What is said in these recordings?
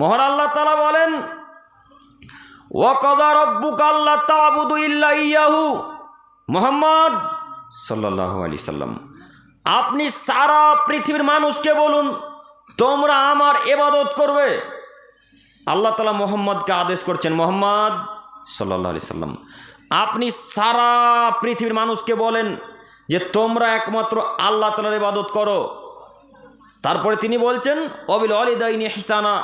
মহান আল্লাহ তালা বলেন ইয়াহু। মোহাম্মদ আলাইহি সাল্লাম, আপনি সারা পৃথিবীর মানুষকে বলুন, তোমরা আমার এবাদত করবে। আল্লাহ তালা মোহাম্মদকে আদেশ করছেন, মোহাম্মদ সাল্লাহ আলি সাল্লাম, আপনি সারা পৃথিবীর মানুষকে বলেন যে তোমরা একমাত্র আল্লাহ তালার ইবাদত করো। তারপরে তিনি বলছেন অবিল অলিদাইনি হিসানা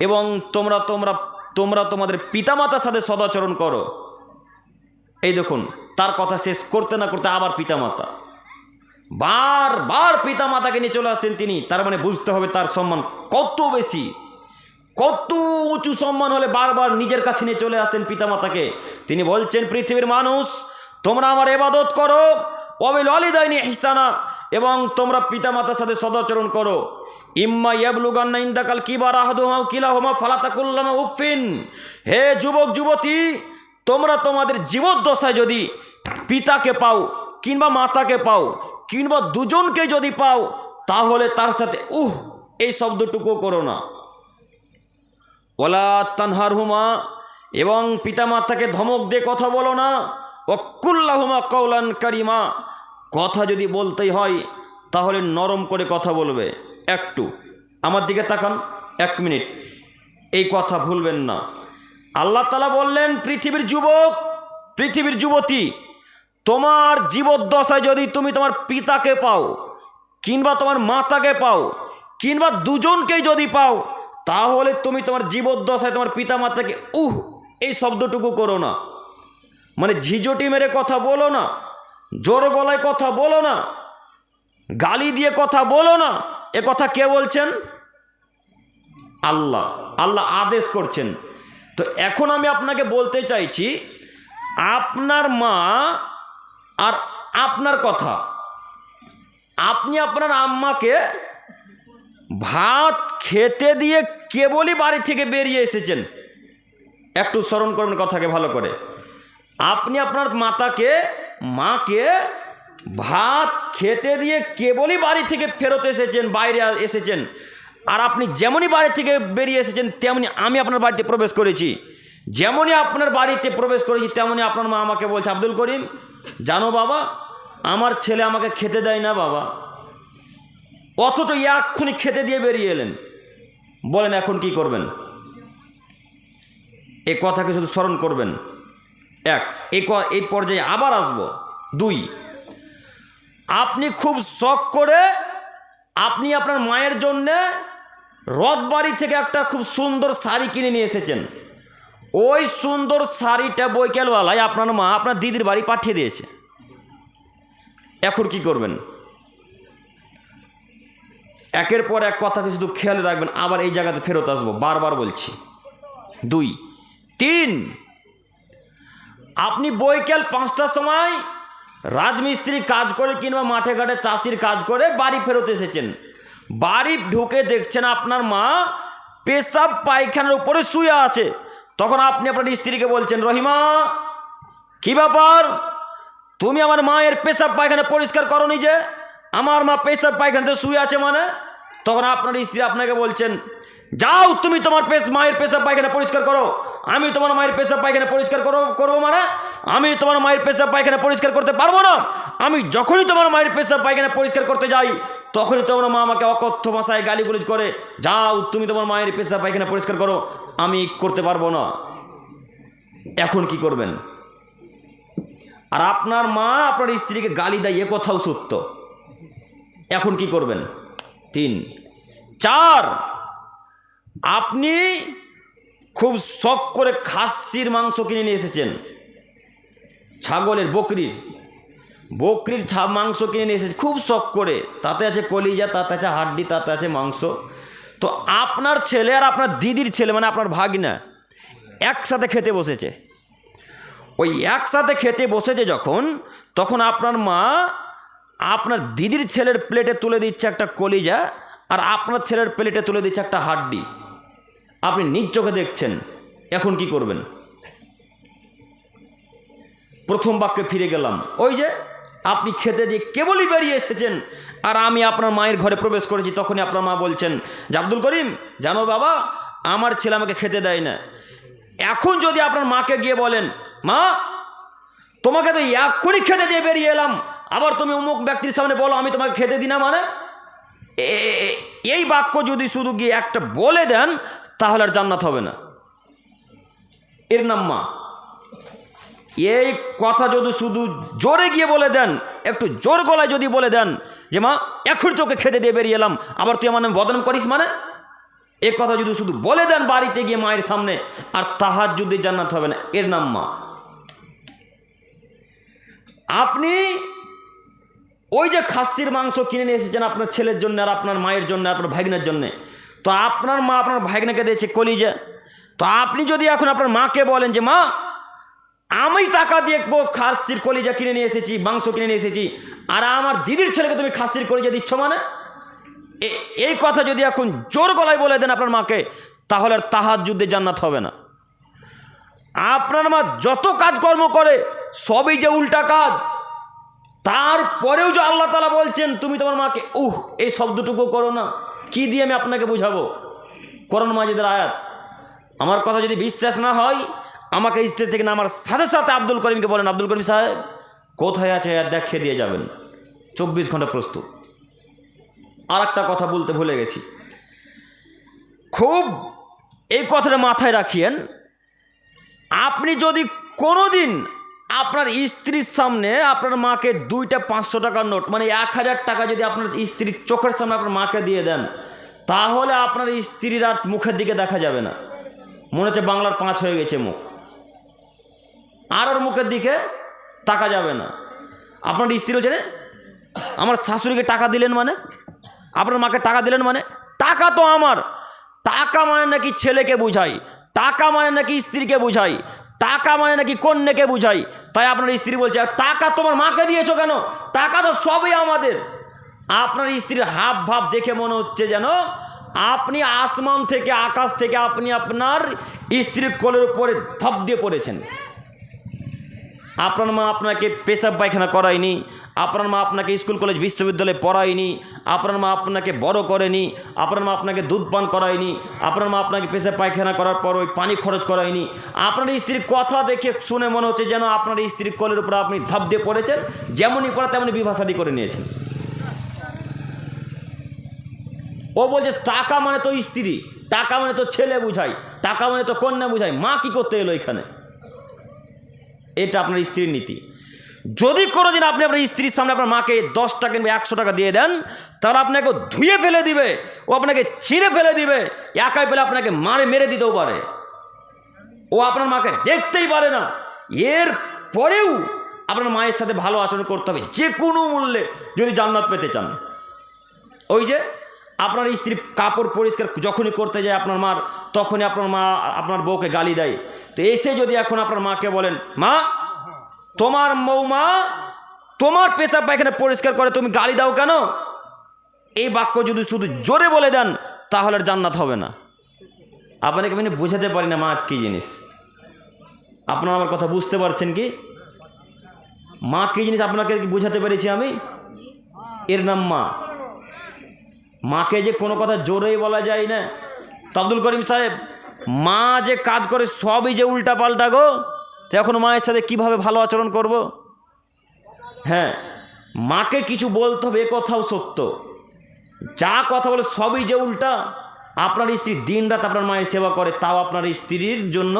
এবং তোমরা তোমরা তোমরা তোমাদের পিতামাতার সাথে সদাচরণ করো। এই দেখুন, তার কথা শেষ করতে না করতে আবার পিতামাতা। বার বার পিতামাতাকে নিয়ে চলে আসছেন তিনি। তার মানে বুঝতে হবে তার সম্মান কত বেশি। কত উঁচু সম্মান হলে বারবার নিজের কাছে নিয়ে চলে আসেন পিতামাতাকে। তিনি বলছেন, পৃথিবীর মানুষ, তোমরা আমার এবাদত করো। অবিল অলিদাইনি হিসানা এবং তোমরা পিতামাতার সাথে সদাচরণ করো। ইম্মা ইয়াবলুগান্না ইন্দাকাল কিবার আহাদুমা কিলাহুমা ফালাতাকুল্লামা উফিন হে যুবক, যুবতী, তোমরা তোমাদের জীবদ্দশায় যদি পিতাকে পাও কিংবা মাতাকে পাও কিংবা দুজনকে যদি পাও, তাহলে তার সাথে উহ, এই শব্দটুকু করো না। ওলা তানহার হুমা এবং পিতামাতাকে ধমক দিয়ে কথা বলো না। অকুল্লাহুমা কৌলান কারিমা, কথা যদি বলতেই হয়, তাহলে নরম করে কথা বলবে। একটু। আমার দিকে তাকান এক মিনিট। এই কথা ভুলবেন না। আল্লাহ তালা বললেন, পৃথিবীর যুবক, পৃথিবীর যুবতী, তোমার জীবদ্দশায় যদি তুমি তোমার পিতাকে পাও, কিংবা তোমার মাতাকে পাও, কিংবা দুজনকেই যদি পাও, তাহলে তুমি তোমার জীবদ্দশায় তোমার পিতা মাতাকে উহ, এই শব্দটুকু করো না। মানে ঝিঝটি মেরে কথা বলো না, জোর গলায় কথা বলো না, গালি দিয়ে কথা বলো না এ কথা কে বলছেন? আল্লাহ। আল্লাহ আদেশ করছেন। তো এখন আমি আপনাকে বলতে চাইছি, আপনার মা আর আপনার কথা। আপনি আপনার আম্মাকে ভাত খেতে দিয়ে কেবলই বাড়ি থেকে বেরিয়ে এসেছেন। একটু স্মরণ করবেন কথাকে ভালো করে। আপনি আপনার মাতাকে, মাকে ভাত খেতে দিয়ে কেবলই বাড়ি থেকে ফেরত এসেছেন, বাইরে এসেছেন। আর আপনি যেমনই বাড়ি থেকে বেরিয়ে এসেছেন, তেমনি আমি আপনার বাড়িতে প্রবেশ করেছি। যেমনই আপনার বাড়িতে প্রবেশ করেছি তেমনই আপনার মা আমাকে বলছে, আব্দুল করিম, জানো বাবা, আমার ছেলে আমাকে খেতে দেয় না বাবা। অথচ এক্ষুনি খেতে দিয়ে বেরিয়ে এলেন। বলেন, এখন কি করবেন? এ কথাকে শুধু স্মরণ করবেন। এক এই পর্যায়ে আবার আসব। দুই আপনি খুব শখ করে আপনি আপনার মায়ের জন্যে রথবাড়ি থেকে একটা খুব সুন্দর শাড়ি কিনে নিয়ে এসেছেন। ওই সুন্দর শাড়িটা বৈকালবেলায় আপনার মা আপনার দিদির বাড়ি পাঠিয়ে দিয়েছে। এখন কি করবেন? একের পর এক কথাকে শুধু খেয়াল রাখবেন, আবার এই জায়গাতে ফেরত আসব, বারবার বলছি। দুই। তিন। আপনি বৈকাল পাঁচটার সময় রাজমিস্ত্রি কাজ করে কিংবা মাঠে ঘাটে চাষির কাজ করে বাড়ি ফেরত এসেছেন। বাড়ি ঢুকে দেখছেন আপনার মা পেশাব পায়খানার উপরে শুয়ে আছে। তখন আপনি আপনার স্ত্রীকে বলছেন, রহিমা, কি ব্যাপার? তুমি আমার মায়ের পেশাব পায়খানা পরিষ্কার করো যে? আমার মা পেশাব পায়খানাতে শুয়ে আছে মানে? তখন আপনার স্ত্রী আপনাকে বলছেন যাও, তুমি তোমার পেশ মায়ের পেশাব পায়খানা পরিষ্কার করো। আমি তোমার মায়ের পেশাব পায়খানা পরিষ্কার করো, করব মানে? আমি তোমার মায়ের পেশাব পায়খানা পরিষ্কার করতে পারব না? আমি যখনই তোমার মায়ের পেশাব পায়খানা পরিষ্কার করতে যাই, তখনই তোমার মা আমাকে অকথ্য ভাষায় গালিগুলিজ করে, যাও, তুমি তোমার মায়ের পেশাব পায়খানা পরিষ্কার করো, আমি করতে পারব না। এখন কি করবেন? আর আপনার মা আপনার স্ত্রীকে গালি দেয়, এ কথাও সত্য। এখন কি করবেন? তিন। চার। আপনি খুব শখ করে খাসির মাংস কিনে নিয়ে এসেছেন। ছাগলের বকরির। বকরির ছা মাংস কিনে নিয়ে এসেছেন। খুব শখ করে। তাতে আছে কলিজা, তাতে আছে হাড্ডি, তাতে আছে মাংস। তো আপনার ছেলে আর আপনার দিদির ছেলে মানে আপনার ভাগনা একসাথে খেতে বসেছে। ওই একসাথে খেতে বসেছে যখন, তখন আপনার মা আপনার দিদির ছেলের প্লেটে তুলে দিচ্ছে একটা কলিজা আর আপনার ছেলের প্লেটে তুলে দিচ্ছে একটা হাড্ডি। আপনি নিজ চোখে দেখছেন, এখন কি করবেন? প্রথম বাক্যে ফিরে গেলাম, ওই যে আপনি খেতে দিয়ে কেবলই বেরিয়ে এসেছেন, আর আমি আপনার মায়ের ঘরে প্রবেশ করেছি, তখনই আপনার মা বলছেন, যে আব্দুল করিম, জানো বাবা, আমার ছেলে আমাকে খেতে দেয় না। এখন যদি আপনার মাকে গিয়ে বলেন, মা, তোমাকে তো এক্ষুনি খেতে দিয়ে বেরিয়ে এলাম, আবার তুমি অমুক ব্যক্তির সামনে বলো, আমি তোমাকে খেতে দিই না মানে? এই বাক্য যদি শুধু গিয়ে একটা বলে দেন তাহলে আর জান্নাত হবে না। এর নাম মা। এই কথা যদি শুধু জোরে গিয়ে বলে দেন, একটু জোর গলায় যদি বলে দেন যে, মা, এখন তোকে খেতে দিয়ে বেরিয়ে এলাম, আবার তুই আমার নামে বদনাম করিস মানে? এ কথা যদি শুধু বলে দেন বাড়িতে গিয়ে মায়ের সামনে, আর তাহার যদি জান্নাত হবে না, এর নাম মা। আপনি ওই যে খাসির মাংস কিনে নিয়ে এসেছেন আপনার ছেলের জন্য, আর আপনার মায়ের জন্য আপনার ভাগ্নের জন্য তো আপনার মা আপনার ভাগ্নেকে দিয়েছে কলিজা। তো আপনি যদি এখন আপনার মাকে বলেন যে, মা, আমি টাকা দিয়ে খাসির কলিজা কিনে নিয়ে এসেছি, মাংস কিনে নিয়ে এসেছি, আর আমার দিদির ছেলেকে তুমি খাসির কলিজা দিচ্ছ মানে? এই কথা যদি এখন জোর গলায় বলে দেন আপনার মাকে, তাহলে আর তাহার যুদ্ধে জান্নাত হবে না। আপনার মা যত কাজকর্ম করে, সবই যে উল্টা কাজ। তারপরেও যে আল্লাহ তালা বলছেন, তুমি তোমার মাকে, উহ, এই শব্দটুকু করো না। কি দিয়ে আমি আপনাকে বুঝাবো? করোন মাজিদের আয়াত। আমার কথা যদি বিশ্বাস না হয়, আমাকে স্টেজ থেকে না আমার সাথে সাথে আব্দুল করিমকে বলেন, আব্দুল করিম সাহেব, কোথায় আছে আর দেখিয়ে দিয়ে যাবেন। চব্বিশ ঘণ্টা প্রস্তুত। আর একটা কথা বলতে ভুলে গেছি। খুব এই কথাটা মাথায় রাখিয়েন, আপনি যদি কোনো দিন আপনার স্ত্রীর সামনে আপনার মাকে দুইটা পাঁচশো টাকার নোট মানে এক হাজার টাকা যদি আপনার স্ত্রীর চোখের সামনে আপনার মাকে দিয়ে দেন, তাহলে আপনার স্ত্রীর আর মুখের দিকে দেখা যাবে না। মনে হচ্ছে বাংলার পাঁচ হয়ে গেছে মুখ। আর ওর মুখের দিকে তাকা যাবে না। আপনার স্ত্রী হচ্ছে আমার শাশুড়িকে টাকা দিলেন মানে? আপনার মাকে টাকা দিলেন মানে? টাকা তো আমার। টাকা মানে নাকি ছেলেকে বুঝাই, টাকা মানে নাকি স্ত্রীকে বুঝাই। টাকা মানে নাকি কন্যাকে বুঝাই? তাই আপনার স্ত্রী বলছে, "আর টাকা তোমার মাকে দিয়েছ কেন? টাকা তো সবই আমাদের। আপনার স্ত্রীর হাব ভাব দেখে মনে হচ্ছে যেন আপনি আসমান থেকে আকাশ থেকে আপনি আপনার স্ত্রীর কোলের উপরে ধপ দিয়ে পড়েছেন। আপনার মা আপনাকে পেশাব পায়খানা করায়নি, আপনার মা আপনাকে স্কুল, কলেজ, বিশ্ববিদ্যালয়ে পড়ায়নি, আপনার মা আপনাকে বড় করেনি, আপনার মা আপনাকে দুধ পান করায়নি, আপনার মা আপনাকে পেশাব পায়খানা করার পর ওই পানি খরচ করায়নি। আপনার স্ত্রীর কথা দেখে শুনে মনে হচ্ছে যেন আপনার স্ত্রীর কলের উপর আপনি ধাপ দিয়ে পড়েছেন, যেমনই পড়া তেমনই বিভাষাদি করে নিয়েছেন। ও বলছে, টাকা মানে তো স্ত্রী, টাকা মানে তো ছেলে বুঝাই টাকা মানে তো কন্যা বুঝাই মা কি করতে এলো এখানে? এটা আপনার স্ত্রীর নীতি। যদি কোনো কোনোদিন আপনি আপনার স্ত্রীর সামনে আপনার মাকে দশ টাকা কিংবা একশো টাকা দিয়ে দেন, তাহলে আপনাকে ধুয়ে ফেলে দিবে, ও আপনাকে ছিঁড়ে ফেলে দিবে, একাই পেলে আপনাকে মারে মেরে দিতেও পারে। ও আপনার মাকে দেখতেই পারে না। এর পরেও আপনার মায়ের সাথে ভালো আচরণ করতে হবে, যে কোনো মূল্যে যদি জান্নাত পেতে চান। ওই যে আপনার স্ত্রী কাপড় পরিষ্কার যখনই করতে যায় আপনার মার, তখনই আপনার মা, আপনার বউকে গালি দেয়। তো এসে যদি এখন আপনার মাকে বলেন, মা, তোমার মৌমা তোমার পেশাব পায়খানা পরিষ্কার করে, তুমি গালি দাও কেন? এই বাক্য যদি শুধু জোরে বলে দেন, তাহলে জান্নাত হবে না। আপনাকে আমি বোঝাতে পারি না মা কী জিনিস। আপনারা আমার কথা বুঝতে পারছেন কি? মা, কী জিনিস আপনাকে বোঝাতে পেরেছি আমি? এর নাম মা। মাকে যে কোনো কথা জোরেই বলা যায় না। তো আব্দুল করিম সাহেব, মা যে কাজ করে সবই যে উল্টা পাল্টা গো এখন মায়ের সাথে কীভাবে ভালো আচরণ করব? হ্যাঁ মাকে কিছু বলতে হবে, এ কথাও সত্য। যা কথা বলে সবই যে উল্টা, আপনার স্ত্রী দিন রাত আপনার মায়ের সেবা করে, তাও আপনার স্ত্রীর জন্য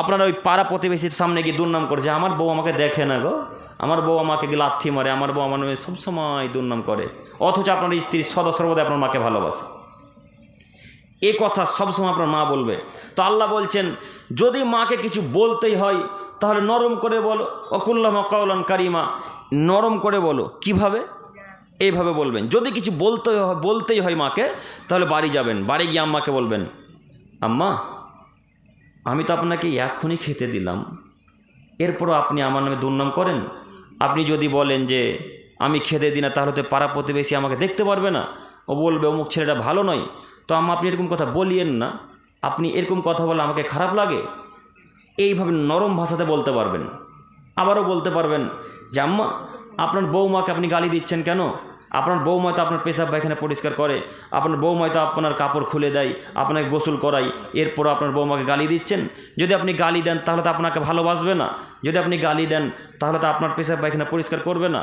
আপনার ওই পাড়া প্রতিবেশীর সামনে গিয়ে দুর্নাম করছে। আমার বউ আমাকে দেখে না গো। আমার বউ আমাকে লাথি মারে, আমার বউ আমার নামে সবসময় দুর্নাম করে। অথচ আপনার স্ত্রী সদা সর্বদা আপনার মাকে ভালোবাসে। এ কথা সবসময় আপনার মা বলবে। তো আল্লাহ বলছেন, যদি মাকে কিছু বলতেই হয়, তাহলে নরম করে বলো অকুল্লাহ মকাউলান কারিমা, নরম করে বলো। কীভাবে? এইভাবে বলবেন। যদি কিছু বলতে হয়, বলতেই হয় মাকে, তাহলে বাড়ি যাবেন। বাড়ি গিয়ে আম্মাকে বলবেন, আম্মা, আমি তো আপনাকে এক্ষুনি খেতে দিলাম। এরপরও আপনি আমার নামে দুর্নাম করেন? আপনি যদি বলেন যে, আমি খেতে দিই না, তাহলে তো পাড়া প্রতিবেশী আমাকে দেখতে পারবে না। ও বলবে, অমুক ছেলেটা ভালো নয়। তো আম্মা, আপনি এরকম কথা বলিয়েন না। আপনি এরকম কথা বলে আমাকে খারাপ লাগে? এইভাবে নরম ভাষাতে বলতে পারবেন আবারও বলতে পারবেন যে, আম্মা, আপনার বৌমাকে আপনি গালি দিচ্ছেন কেন? আপনার বৌমা তো আপনার পেশাব পায়খানা পরিষ্কার করে, আপনার বৌমা তো আপনার কাপড় খুলে দেয়, আপনাকে গোসল করাই এরপর আপনার বৌমাকে গালি দিচ্ছেন। যদি আপনি গালি দেন, তাহলে তো আপনাকে ভালোবাসবে না। যদি আপনি গালি দেন, তাহলে তো আপনার পেশাব পায়খানা পরিষ্কার করবে না।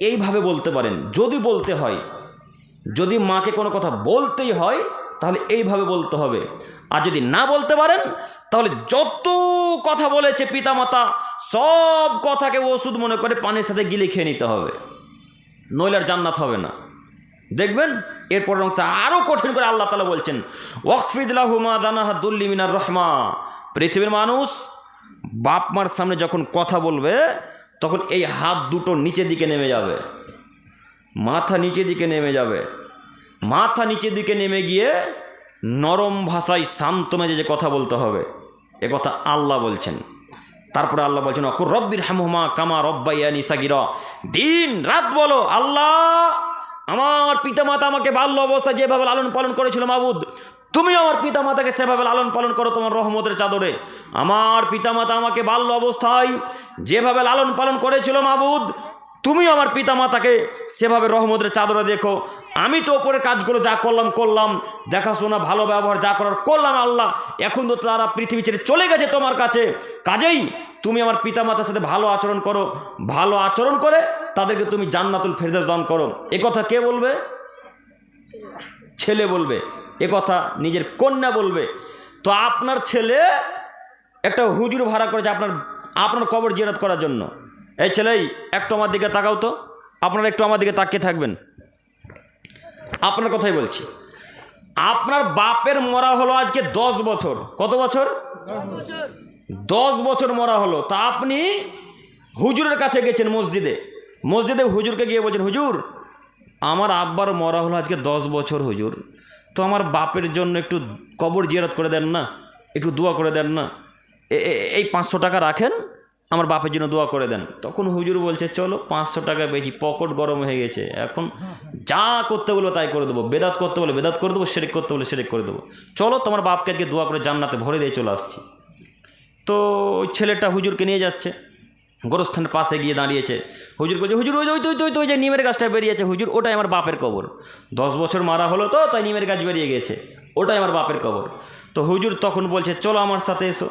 এইভাবে বলতে পারেন। যদি বলতে হয়, যদি মাকে কোনো কথা বলতেই হয়, তাহলে এইভাবে বলতে হবে। আর যদি না বলতে পারেন, তাহলে যত কথা বলেছে পিতামাতা, সব কথাকে ওষুধ মনে করে পানির সাথে গিলে খেয়ে নিতে হবে। নইলে আর জান্নাত হবে না। দেখবেন? এরপর অংশ আরও কঠিন করে আল্লাহ তালা বলছেন ওয়াকফিদুল্লাহুমা দানাহা দুল্লি মিনার রহমা। পৃথিবীর মানুষ বাপ মার সামনে যখন কথা বলবে, তখন এই হাত দুটো নিচের দিকে নেমে যাবে। মাথা নিচের দিকে নেমে যাবে। মাথা নিচের দিকে নেমে গিয়ে নরম ভাষায় শান্ত মেজে যে কথা বলতে হবে। এ কথা আল্লাহ বলছেন। তারপরে আল্লাহ বলছেন, অকুর রব্বির হামুমা কামা রব্বাইয়ানি সাগির। দিন, রাত বলো, আল্লাহ, আমার পিতামাতা আমাকে বাল্য অবস্থায় যেভাবে লালন পালন করেছিল মাবুদ, তুমি আমার পিতামাতাকে সেভাবে লালন পালন করো তোমার রহমতের চাদরে। আমার পিতামাতা আমাকে বাল্য অবস্থায় যেভাবে লালন পালন করেছিল মাবুদ তুমি আমার পিতামাতাকে সেভাবে রহমতের চাদরে দেখো। আমি তো ওপরে কাজগুলো যা করলাম করলাম। দেখাশোনা, ভালো ব্যবহার যা করার করলাম আল্লাহ। এখন তো তারা পৃথিবী ছেড়ে চলে গেছে তোমার কাছে। কাজেই তুমি আমার পিতামাতার সাথে ভালো আচরণ করো। ভালো আচরণ করে তাদেরকে তুমি জান্নাতুল ফেরদাস দান করো। এ কথা কে বলবে? ছেলে বলবে। এ কথা নিজের কন্যা বলবে। তো আপনার ছেলে একটা হুজুর ভাড়া করেছে আপনার আপনার কবর জিয়ারত করার জন্য। এই ছেলেই, একটু আমার দিকে তাকাও তো। আপনারা একটু আমার দিকে তাকিয়ে থাকবেন। আপনার কথাই বলছি। আপনার বাপের মরা হলো আজকে দশ বছর। কত বছর? দশ বছর মরা হলো। তা আপনি হুজুরের কাছে গেছেন মসজিদে। মসজিদে হুজুরকে গিয়ে বলছেন, হুজুর, আমার আব্বার মরা হলো আজকে দশ বছর, হুজুর। তো আমার বাপের জন্য একটু কবর জিয়ারত করে দেন না, একটু দোয়া করে দেন না। এই পাঁচশো টাকা রাখেন আমার বাপের জন্য দোয়া করে দেন। তখন হুজুর বলছে, চলো, পাঁচশো টাকা বেশি, পকেট গরম হয়ে গেছে। এখন যা করতে বলব তাই করে দেবো। বেদাত করতে বলে বেদাত করে দেবো, সেরেক করতে বলে সেরেক করে দেবো। চলো, তোমার বাপকে আজকে দোয়া করে জান্নাতে ভরে দিয়ে চলে আসছি। তো ওই ছেলেটা হুজুরকে নিয়ে যাচ্ছে। গোরস্থানের পাশে গিয়ে দাঁড়িয়েছে। হুজুর বলছে, হুজুর, ওই ওই তো- ওই তো- ওই তো ওই যে নিমের গাছটা বেরিয়েছে হুজুর, ওটাই আমার বাপের কবর। দশ বছর মারা হলো তো, তাই নিমের গাছ বেরিয়ে গেছে। ওটাই আমার বাপের কবর। তো হুজুর তখন বলছে, চলো আমার সাথে এসো।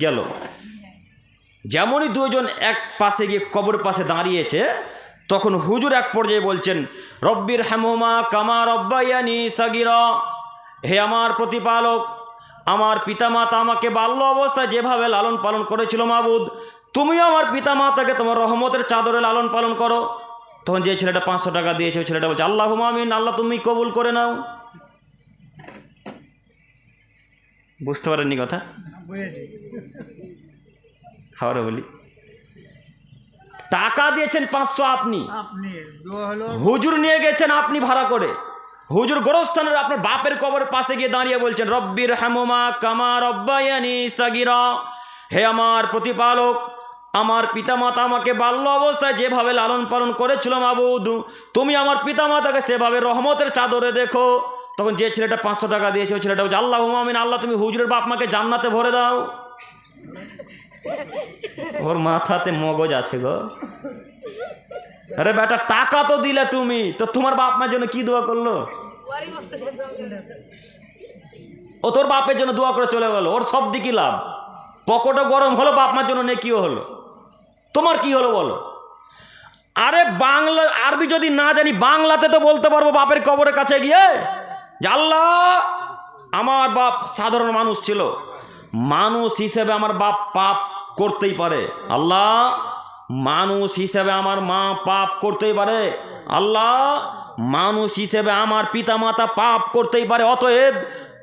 গেল। যেমনই দুজন এক পাশে গিয়ে কবর পাশে দাঁড়িয়েছে, তখন হুজুর এক পর্যায়ে বলছেন রব্বির হেমমা কামা রব্বাইয়ানি সাগিরা। হে আমার প্রতিপালক, আমার পিতামাতা আমাকে বাল্য অবস্থায় যেভাবে লালন পালন করেছিল মাবুদ, তুমিও আমার পিতামাতাকে তোমার রহমতের চাদরে লালন পালন করো। তখন যে ছেলেটা পাঁচশো টাকা দিয়েছে, ওই ছেলেটা বলছে আল্লাহ আমিন, আল্লাহ তুমি কবুল করে নাও? বুঝতে পারেননি কথা? খাবারে বলি। টাকা দিয়েছেন পাঁচশো আপনি। আপনি হুজুর নিয়ে গেছেন আপনি ভাড়া করে। হুজুর গোরস্থানের আপনার বাপের কবরের পাশে গিয়ে দাঁড়িয়ে বলছেন রব্বির হামমা কামা রব্বায়ানি সাগিরা। হে আমার প্রতিপালক আমার পিতামাতা আমাকে বাল্য অবস্থায় যেভাবে লালন পালন করেছিল মাবুদ তুমি আমার পিতামাতাকে সেভাবে রহমতের চাদরে দেখো। তখন যে ছেলেটা পাঁচশো টাকা দিয়েছে ওই ছেলেটা বলছে আল্লাহ আমিন আল্লাহ তুমি হুজুরের বাপ মাকে জান্নাতে ভরে দাও। ওর মাথাতে মগজ আছে গো। আরে বেটা, টাকা তো দিলে তুমি। তো তোমার বাপ মার জন্য কি দোয়া করল? ও তোর বাপের জন্য দোয়া করে চলে গেল। ওর সব দিকই লাভ। পকেটও গরম হলো, বাপ মার জন্য নেকিও হলো। তোমার কি হলো বলো? আরে বাংলা, আরবি যদি না জানি, বাংলাতে তো বলতে পারব বাপের কবরের কাছে গিয়ে আল্লাহ, আমার বাপ সাধারণ মানুষ ছিল। মানুষ হিসেবে আমার বাপ পাপ করতেই পারে। আল্লাহ মানুষ হিসেবে আমার মা পাপ করতেই পারে। আল্লাহ মানুষ হিসেবে আমার পিতামাতা পাপ করতেই পারে। অতএব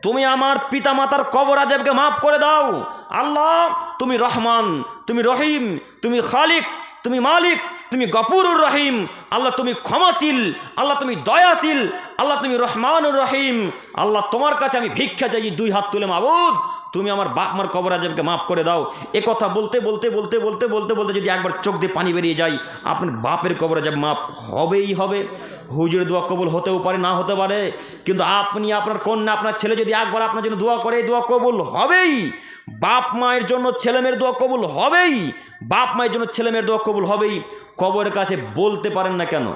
তুমি আমার পিতামাতার কবর আজেবকে মাফ করে দাও। আল্লাহ, তুমি রহমান, তুমি রহিম, তুমি খালিক, তুমি মালিক তুমি গফুরুর রহিম, আল্লাহ তুমি ক্ষমাশীল, আল্লাহ তুমি দয়াশীল, আল্লাহ তুমি রহমানুর রহিম, আল্লাহ তোমার কাছে আমি ভিক্ষা চাই, দুই হাত তুলে মাবুদ, তুমি আমার বাপ মার কবর আজবকে মাফ করে দাও। এ কথা বলতে বলতে বলতে বলতে বলতে বলতে যদি একবার চোখ দিয়ে পানি বেরিয়ে যায়, আপনার বাপের কবর আজব মাপ হবেই হবে। হুজুরের দোয়া কবুল হতেও পারে, না হতে পারে, কিন্তু আপনি আপনার কন্যা, আপনার ছেলে যদি একবার আপনার জন্য দোয়া করে, দোয়া কবুল হবেই। বাপ মায়ের জন্য ছেলেমেয়ের দোয়া কবুল হবেই, বাপ মায়ের জন্য ছেলেমেয়ের দোয়া কবুল হবেই। কবরের কাছে বলতে পারেন না কেন?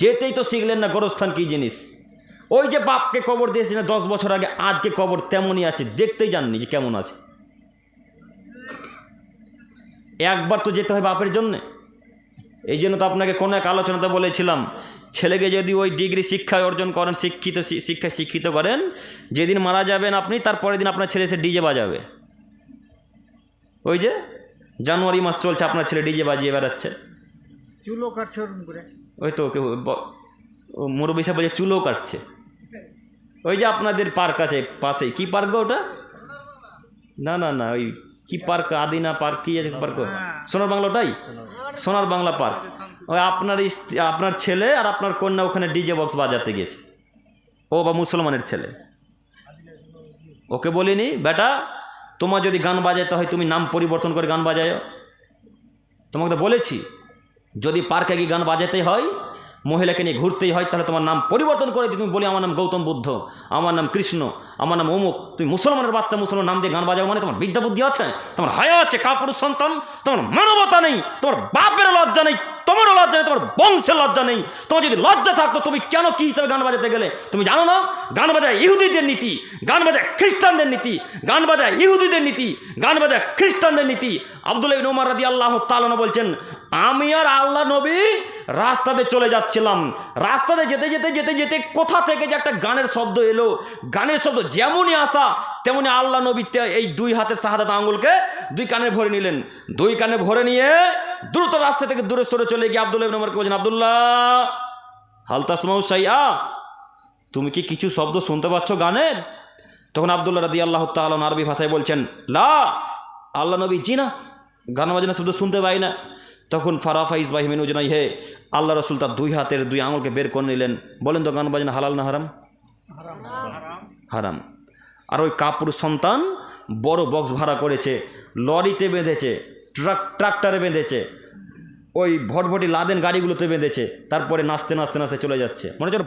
যেতেই তো শিখলেন না গোরস্থান কী জিনিস? ওই যে বাপকে কবর দিয়েছিলেন দশ বছর আগে, আজকে কবর তেমনই আছে, দেখতেই জাননি যে কেমন আছে। একবার তো যেতে হয় বাপের জন্যে। এই জন্য তো আপনাকে কোনো এক আলোচনাতে বলেছিলাম, ছেলেকে যদি ওই ডিগ্রি শিক্ষায় অর্জন করেন, শিক্ষিত শিক্ষায় শিক্ষিত করেন, যেদিন মারা যাবেন আপনি, তার পরের দিন আপনার ছেলে এসে ডিজে বাজাবে। ওই যে জানুয়ারি মাস চলছে আপনার ছেলে ডিজে বাজিয়ে বেড়াচ্ছে। চুলো কাটছে ওরকম করে। ওই তো কেউ মুরব্বী সাহেব বলছে চুলও কাটছে। ওই যে আপনাদের পার্ক আছে পাশেই কি পার্ক গো ওটা? না না না ওই কি পার্ক আদিনা পার্ক কি আছে পার্ক? সোনার বাংলা ওটাই? সোনার বাংলা পার্ক। ওই আপনার আপনার ছেলে আর আপনার কন্যা ওখানে ডিজে বক্স বাজাতে গেছে। ও বা মুসলমানের ছেলে। ওকে বলিনি বেটা তোমার যদি গান বাজাইতে হয় তুমি নাম পরিবর্তন করে গান বাজায়। তোমাকে তো বলেছি, যদি পার্কে গিয়ে গান বাজাতে হয়, মহিলাকে নিয়ে ঘুরতেই হয়, তাহলে তোমার নাম পরিবর্তন করে তুমি বলি, আমার নাম গৌতম বুদ্ধ, আমার নাম কৃষ্ণ, আমার নাম অমুক। তুমি মুসলমানের বাচ্চা মুসলমান নাম দিয়ে গান বাজাও মানে তোমার বিদ্যা বুদ্ধি আছে? তোমার হায়া আছে, কাপুরুষ সন্তান, তোমার মানবতা নেই, তোমার বাপের লজ্জা নেই তোমারও লজ্জা নেই, তোমার বংশের লজ্জা নেই। তোমার যদি লজ্জা থাকতো, তুমি কেন কি হিসাবে গান বাজাতে গেলে? তুমি জানো না? গান বাজায় ইহুদিদের নীতি, গান বাজায় খ্রিস্টানদের নীতি, গান বাজায় ইহুদিদের নীতি, গান বাজায় খ্রিস্টানদের নীতি। আবদুল্লাহ ইবিন উমর রাদি আল্লাহ তালন বলছেন, আমি আর আল্লাহ নবী রাস্তাতে চলে যাচ্ছিলাম। রাস্তাতে যেতে যেতে যেতে যেতে কোথা থেকে যে একটা গানের শব্দ এলো? গানের শব্দ যেমনই আসা তেমনি আল্লাহ নবী এই দুই হাতের শাহাদাত আঙ্গুলকে দুই কানে ভরে নিলেন। দুই কানে ভরে নিয়ে দ্রুত রাস্তা থেকে দূরে সরে চলে গিয়ে আবদুল্লাহ ইবিন বলছেন, আবদুল্লাহ হালতাসমাউ সাইয়া তুমি কি কিছু শব্দ শুনতে পাচ্ছ গানের? তখন আবদুল্লাহ রাদি আল্লাহ তালন আরবি ভাষায় বলছেন, লা, আল্লাহ নবী, জি না, গান বাজনা শব্দ শুনতে পাই না। তখন ফারাফাইজ বাহিমিন উজনাই হে, আল্লাহ রসুল তার দুই হাতের দুই আঙুলকে বের করে নিলেন। বলেন তো, গান বাজনা হালাল না হারাম? হারাম। আর ওই কাপুর সন্তান বড় বক্স ভাড়া করেছে, লরিতে বেঁধেছে, ট্রাক, ট্রাক্টরে বেঁধেছে। ওই ভটভটি লাদেন গাড়িগুলোতে বেঁধেছে তারপরে নাচতে নাচতে নাচতে চলে যাচ্ছে। মনে হচ্ছে